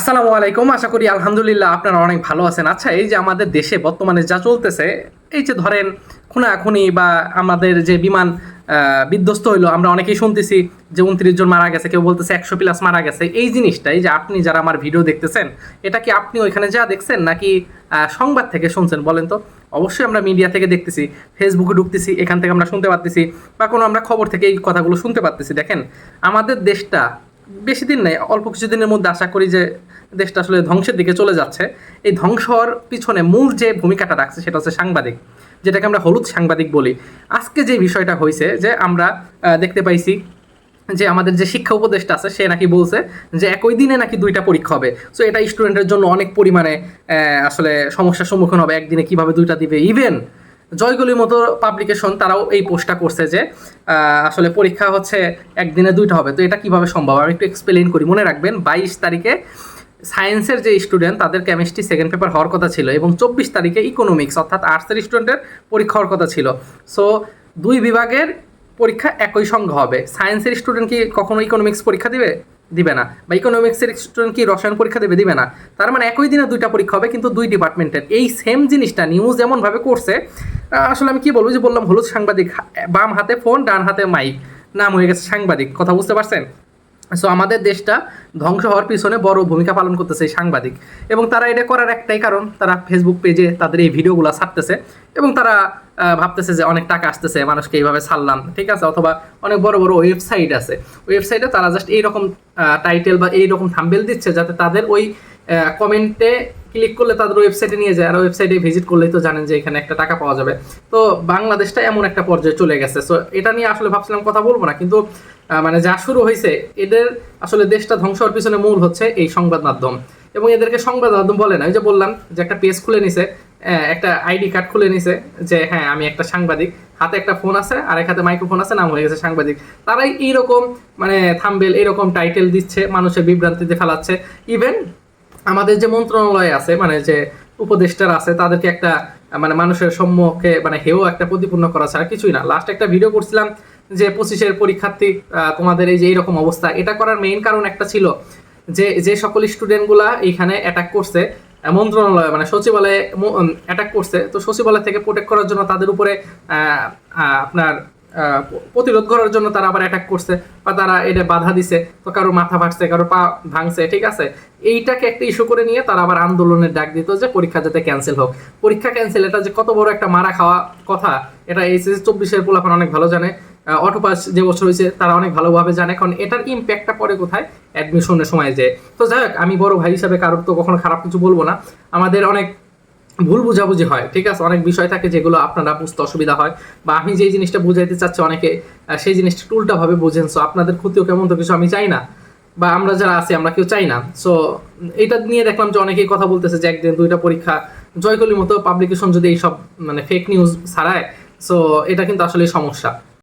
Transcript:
আসসালামু আলাইকুম, আশা করি আলহামদুলিল্লাহ আপনারা অনেক ভালো আছেন। আচ্ছা এই যে আমাদের দেশে বর্তমানে যা চলতেছে, এই যে ধরেন খুনাখুনি বা আমাদের যে বিমান বিধ্বস্ত হইল, আমরা অনেকেই শুনতেছি যে উনত্রিশ জন মারা গেছে, কেউ বলতেছে একশো প্লাস মারা গেছে। এই জিনিসটা, এই যে আপনি যারা আমার ভিডিও দেখতেছেন, এটা কি আপনি ওইখানে যা দেখছেন নাকি সংবাদ থেকে শুনছেন বলেন তো? অবশ্যই আমরা মিডিয়া থেকে দেখতেছি, ফেসবুকে ঢুকতেছি, এখান থেকে আমরা শুনতে পারতেছি, বা কোনো আমরা খবর থেকে এই কথাগুলো শুনতে পারতেছি। দেখেন, আমাদের দেশটা বেশি দিন নেই, অল্প কিছুদিনের মধ্যে আশা করি যে দেশটা আসলে ধ্বংসের দিকে চলে যাচ্ছে। এই ধ্বংসর পিছনে মূল যে ভূমিকাটা রাখছে সেটা হচ্ছে সাংবাদিক, যেটাকে আমরা হলুদ সাংবাদিক বলি। আজকে যে বিষয়টা হয়েছে যে আমরা দেখতে পাইছি যে আমাদের যে শিক্ষা উপদেষ্টা আছে, সে নাকি বলছে যে একই দিনে নাকি দুইটা পরীক্ষা হবে। সো এটা স্টুডেন্টের জন্য অনেক পরিমাণে আসলে সমস্যার সম্মুখীন হবে। একদিনে কীভাবে দুইটা দিবে? ইভেন জয়গুলির মতো পাবলিকেশন তারাও এই পোস্টটা করছে যে আসলে পরীক্ষা হচ্ছে একদিনে দুইটা হবে। তো এটা কীভাবে সম্ভব? আমি একটু এক্সপ্লেইন করি। মনে রাখবেন, বাইশ তারিখে সায়েন্সের যে স্টুডেন্ট তাদের কেমিস্ট্রি সেকেন্ড পেপার হওয়ার কথা ছিল এবং চব্বিশ তারিখে ইকোনমিক্স অর্থাৎ আর্টসের স্টুডেন্টের পরীক্ষা হওয়ার কথা ছিল। সো দুই বিভাগের পরীক্ষা একই সঙ্গে হবে। সায়েন্সের স্টুডেন্ট কি কখনো ইকোনমিক্স পরীক্ষা দিবে? দিবে না। বা ইকোনমিক্সের স্টুডেন্ট কি রসায়ন পরীক্ষা দেবে, দিবে না। তার মানে একই দিনে দুইটা পরীক্ষা হবে, কিন্তু দুই ডিপার্টমেন্টের। এই সেম জিনিসটা নিউজ এমনভাবে করছে আসলে আমি কি বলব যে বললাম হলুদ সাংবাদিক, বাম হাতে ফোন ডান হাতে মাইক নাম হয়ে গেছে সাংবাদিক। কথা বুঝতে পারছেন? সো আমাদের দেশটা ধ্বংস হওয়ার পিছনে বড় ভূমিকা পালন করতেছে এই সাংবাদিক। এবং তারা এটা করার একটাই কারণ, তারা ফেসবুক পেজে তাদের এই ভিডিওগুলো ছাড়তেছে এবং তারা ভাবতেছে যে অনেক টাকা আসতেছে, মানুষকে এইভাবে ছাড়লাম, ঠিক আছে? অথবা অনেক বড় বড় ওয়েবসাইট আছে। ওয়েবসাইটে তারা জাস্ট এইরকম টাইটেল বা এইরকম থাম্বেল দিচ্ছে যাতে তাদের ওই কমেন্টে ক্লিক করলে তাদের ওয়েবসাইটে নিয়ে যায়। আর ওয়েবসাইটে ভিজিট করলেই তো জানেন যে এখানে একটা টাকা পাওয়া যাবে। তো বাংলাদেশটা এমন একটা পর্যায়ে চলে গেছে। সো এটা নিয়ে আসলে ভাবছিলাম কথা বলব না, কিন্তু মানে যা শুরু হয়েছে, এদের আসলে দেশটা ধ্বংস হওয়ার পিছনে মূল হচ্ছে এই সংবাদ মাধ্যম। এবং এদেরকে সংবাদ মাধ্যম বলে না, ওই যে বললাম যে একটা পেজ খুলে নিছে একটা আইডি কার্ড খুলে নিছে, যে হ্যাঁ আমি একটা সাংবাদিক। হাতে একটা ফোন আছে, আর এক হাতে মাইক্রোফোন আছে, নাম হয়ে গেছে সাংবাদিক। তারাই এইরকম মানে থাম্বেল এরকম টাইটেল দিচ্ছে, মানুষের বিভ্রান্তিতে ফেলাচ্ছে। ইভেন আমাদের যে মন্ত্রণালয় আছে মানে যে উপদেষ্টার আছে, তাদেরকে একটা মানে মানুষের সম্মুখে মানে হেও একটা প্রতিপূর্ণ করা ছাড়া কিছুই না। লাস্ট একটা ভিডিও করছিলাম যে পঁচিশের পরীক্ষার্থী তোমাদের এই যে এইরকম অবস্থা, এটা করার মেইন কারণ একটা ছিল যে যে সকল স্টুডেন্টগুলা এইখানে অ্যাটাক করছে মন্ত্রণালয় মানে সচিবালয়ে অ্যাটাক করছে। তো সচিবালয় থেকে প্রোটেক্ট করার জন্য তাদের উপরে আপনার প্রতিরোধ করার জন্য তারা আবার অ্যাটাক করছে বা তারা এটা বাধা দিছে, তো কারও মাথা ফাটছে কারও পা ভাঙছে, ঠিক আছে? এইটাকে একটা ইস্যু করে নিয়ে তারা আবার আন্দোলনের ডাক দিত যে পরীক্ষা যাতে ক্যান্সেল হোক। পরীক্ষা ক্যান্সেল এটা যে কত বড় একটা মারা খাওয়া কথা, এটা এইচএস চব্বিশের পোলাপান অনেক ভালো জানে। অটোপাস যে বছর হয়েছে তারা অনেক ভালোভাবে জানে, কারণ এটার ইম্প্যাক্টটা পরে কোথায়? অ্যাডমিশনের সময় যে। তো যাই হোক, আমি বড় ভাই হিসাবে কারোর তো কখনো খারাপ কিছু বলব না। আমাদের অনেক ভুল বুঝাবুঝি হয়, ঠিক আছে? অনেক বিষয় থাকে যেগুলো আপনারা বুঝতে অসুবিধা হয় বা আমি যেই জিনিসটা বুঝাইতে চাচ্ছি অনেকে সেই জিনিসটা টুলটাভাবে বুঝেন সো আপনাদের ক্ষতিও কেমন তো কিছু আমি চাই না। বা আমরা যারা আছি, আমরা কেউ চাই না। সো এটা নিয়ে দেখলাম যে অনেকেই কথা বলতেছে যে একদিন দুইটা পরীক্ষা, জয়কলির মতো পাবলিকেশন যদি এইসব মানে ফেক নিউজ ছাড়ায় সো এটা কিন্তু আসলে সমস্যা।